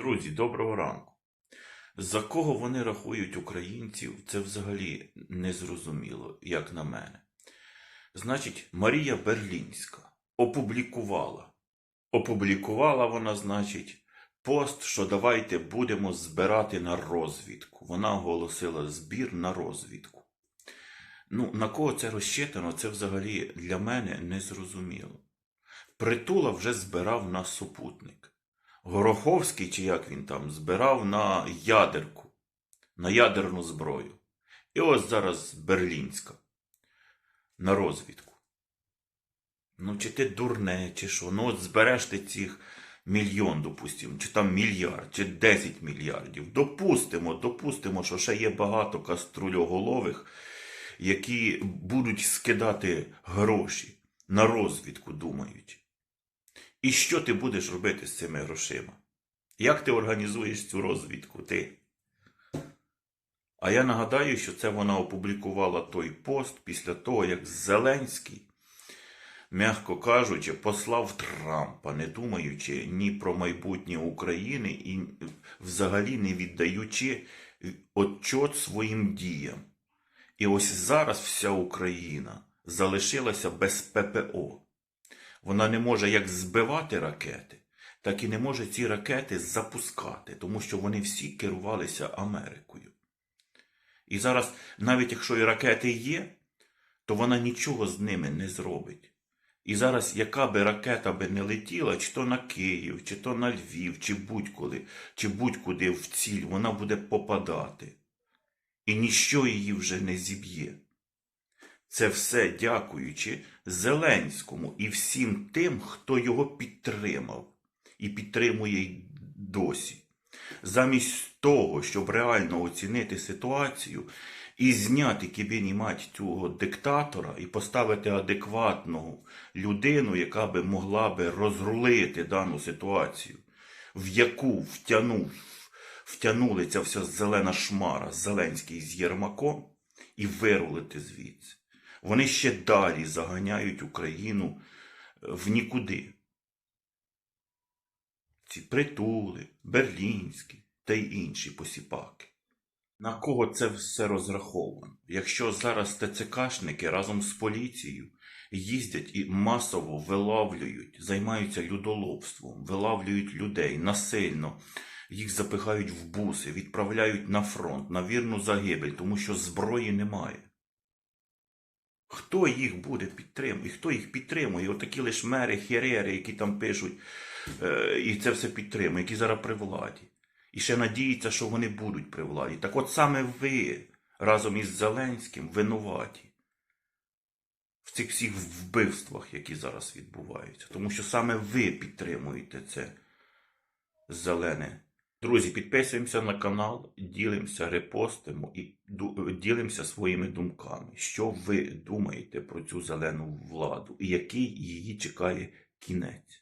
Друзі, доброго ранку. За кого вони рахують українців, це взагалі незрозуміло, як на мене. Значить, Марія Берлінська опублікувала. Опублікувала вона, значить, пост, що давайте будемо збирати на розвідку. Вона оголосила збір на розвідку. Ну, на кого це розчитано, це взагалі для мене незрозуміло. Притула вже збирав на супутник. Гороховський, чи як він там, збирав на ядерку, на ядерну зброю. І ось зараз Берлінська на розвідку. Ну, чи ти дурне, чи що? Ну, от збереш ти цих мільйон, допустимо, чи там мільярд, чи 10 мільярдів. Допустимо, допустимо, що ще є багато каструльоголових, які будуть скидати гроші на розвідку, думають. І що ти будеш робити з цими грошима? Як ти організуєш цю розвідку? Ти? А я нагадаю, що це вона опублікувала той пост після того, як Зеленський, м'яко кажучи, послав Трампа, не думаючи ні про майбутнє України і взагалі не віддаючи отчот своїм діям. І ось зараз вся Україна залишилася без ППО. Вона не може як збивати ракети, так і не може ці ракети запускати, тому що вони всі керувалися Америкою. І зараз, навіть якщо і ракети є, то вона нічого з ними не зробить. І зараз, яка би ракета би не летіла, чи то на Київ, чи то на Львів, чи будь-коли, чи будь-куди в ціль, вона буде попадати. І ніщо її вже не зіб'є. Це все дякуючи Зеленському і всім тим, хто його підтримав і підтримує й досі. Замість того, щоб реально оцінити ситуацію і зняти кібіні мать цього диктатора і поставити адекватну людину, яка би могла би розрулити дану ситуацію, в яку втягнув, втягнули ця вся зелена шмара Зеленський з Єрмаком, і вирулити звідси. Вони ще далі заганяють Україну в нікуди. Ці притули, берлінські та й інші посіпаки. На кого це все розраховано? Якщо зараз ТЦКшники разом з поліцією їздять і масово вилавлюють, займаються людоловством, вилавлюють людей насильно, їх запихають в буси, відправляють на фронт, на вірну загибель, тому що зброї немає. Хто їх буде підтримувати? І хто їх підтримує? Отакі лише мери, херери, які там пишуть, е, і це все підтримує, які зараз при владі. І ще надіються, що вони будуть при владі. Так от саме ви разом із Зеленським винуваті в цих всіх вбивствах, які зараз відбуваються. Тому що саме ви підтримуєте це зелене. Друзі, підписуємося на канал, ділимося, репостимо і ділимося своїми думками. Що ви думаєте про цю зелену владу і який її чекає кінець?